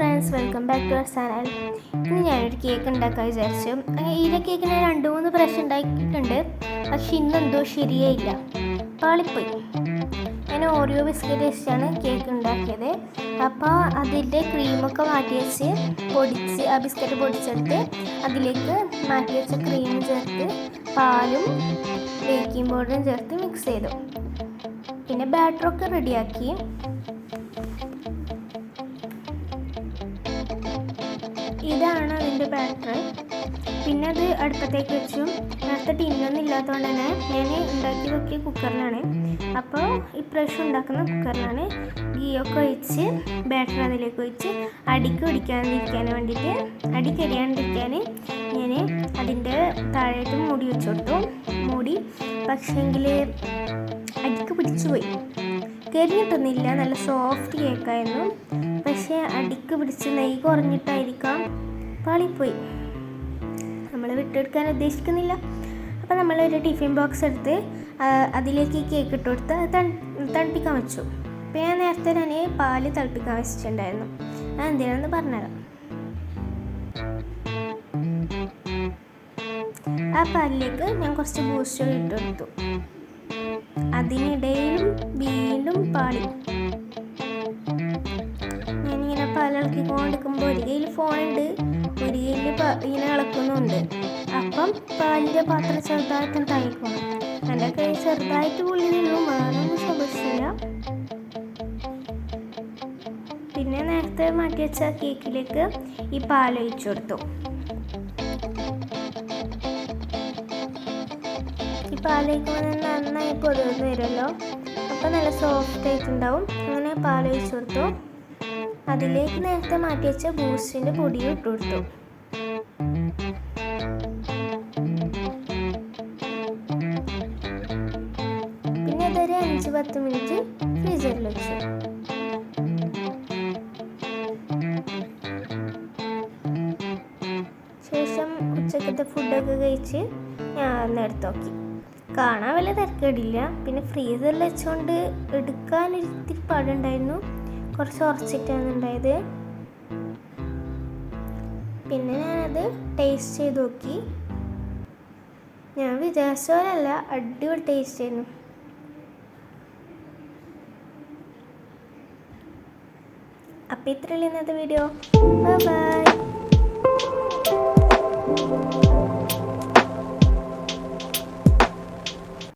Friends welcome back to our channel ഇന്ന് ഞാനൊരു cake ഉണ്ടാക്കാൻ വിചാരിച്ചു. അങ്ങനെ ഈ കേക്ക് ഞാൻ രണ്ട് മൂന്ന് പ്രാവശ്യം ഉണ്ടാക്കിയിട്ടുണ്ട് പക്ഷെ ഇന്നെന്തോ ഇല്ല പാളിപ്പോയി. ഞാൻ ഓറിയോ ബിസ്ക്കറ്റ് വെച്ചിട്ടാണ് കേക്ക് ഉണ്ടാക്കിയത്. അപ്പോൾ അതിന്റെ ക്രീമൊക്കെ മാറ്റി വെച്ച് പൊടിച്ച് ആ ബിസ്ക്കറ്റ് പൊടിച്ചെടുത്ത് അതിലേക്ക് മാറ്റി വെച്ച ക്രീം ചേർത്ത് പാലും ബേക്കിംഗ് പൗഡറും ചേർത്ത് മിക്സ് ചെയ്തു. പിന്നെ ബാറ്ററൊക്കെ റെഡിയാക്കി ഇതാണ് അതിന്റെ ബാറ്റർ പിന്നെ അത് അടുപ്പത്തേക്ക് വെച്ചു. നേരത്തെ ടിന്നൊന്നും ഇല്ലാത്തതുകൊണ്ട് തന്നെ ഞാൻ ഉണ്ടാക്കി നോക്കിയ കുക്കറിലാണ് അപ്പോൾ ഈ പ്രഷർ ഉണ്ടാക്കുന്ന കുക്കറിലാണ് ഗീയൊക്കെ ഒഴിച്ച് ബാറ്റർ അതിലേക്ക് ഒഴിച്ച് അടിക്ക് പിടിക്കാതിരിക്കാൻ വേണ്ടിയിട്ട് അടി കരിയാണ്ടിരിക്കാൻ ഞാൻ അതിന്റെ താഴേക്ക് മൂടി വെച്ചു കൊടുത്തു. മൂടി പക്ഷേങ്കിൽ അടിക്ക് പിടിച്ചു പോയി കരിഞ്ഞിട്ടൊന്നുമില്ല. നല്ല സോഫ്റ്റ് കേക്കായിരുന്നു പക്ഷേ അടിക്ക് പിടിച്ച് നെയ്യ് കുറഞ്ഞിട്ടായിരിക്കാം പാളിപ്പോയി. നമ്മൾ വിട്ടെടുക്കാൻ ഉദ്ദേശിക്കുന്നില്ല. അപ്പോൾ നമ്മളൊരു ടിഫിൻ ബോക്സ് എടുത്ത് അതിലേക്ക് കേക്ക് ഇട്ട് കൊടുത്ത് തണുപ്പിക്കാൻ വെച്ചു. അപ്പോൾ ഞാൻ നേരത്തെ തന്നെ പാൽ തിളപ്പിക്കാൻ വെച്ചിട്ടുണ്ടായിരുന്നു. അത് എന്തിനാണെന്ന് പറഞ്ഞുതരാം. ആ പാലിലേക്ക് ഞാൻ കുറച്ച് ബൂസ്റ്റ് ഇട്ട് കൊടുത്തു. അതിനിടയിലും വീണ്ടും പാളി. ഞാനിങ്ങനെ പാലിളക്കിക്കൊണ്ടിരിക്കുമ്പോൾ ഒരു കയ്യിൽ ഫോണുണ്ട് ഒരു കയ്യിൽ ഇങ്ങനെ ഇളക്കുന്നുണ്ട്. അപ്പം പാലിന്റെ പാത്രം ചെറുതായിട്ട് തയ്ക്കണം എന്റെ കൈ ചെറുതായിട്ട് പുള്ളി നിന്നു വേറൊന്നും സംഭവിച്ചില്ല പിന്നെ നേരത്തെ മാറ്റി വെച്ച കേക്കിലേക്ക് ഈ പാൽ ഒഴിച്ചു കൊടുത്തു. ഈ പാലൊഴിക്കുമ്പോൾ നന്നായി പൊതുവെന്ന് വരുമല്ലോ. അപ്പോൾ നല്ല സോഫ്റ്റ് ആയിട്ടുണ്ടാവും. അങ്ങനെ പാലൊഴിച്ചു കൊടുത്തു. അതിലേക്ക് നേരത്തെ മാറ്റി വെച്ച ബൂസ്റ്റിന്റെ പൊടിയും ഇട്ട് കൊടുത്തു. പിന്നെ അതൊരു അഞ്ച് പത്ത് മിനിറ്റ് ഫ്രീസറിൽ വെച്ചു. ശേഷം ഉച്ചക്കത്തെ ഫുഡൊക്കെ കഴിച്ച് ഞാൻ ഒന്ന് എടുത്ത് നോക്കി. കാണാൻ വല്ല തിരക്കേടില്ല. പിന്നെ ഫ്രീസറിൽ വെച്ചുകൊണ്ട് എടുക്കാൻ പാടുണ്ടായിരുന്നു കുറച്ച് ഉറച്ചിട്ടാണ് ഉണ്ടായത്. പിന്നെ ഞാനത് ടേസ്റ്റ് ചെയ്ത് നോക്കി. ഞാൻ വിചാരിച്ച പോലെയല്ല അടിപൊളി ടേസ്റ്റ് ആയിരുന്നു. അപ്പം ഇത്രയുള്ള ഇന്നത്തെ വീഡിയോ ബൈ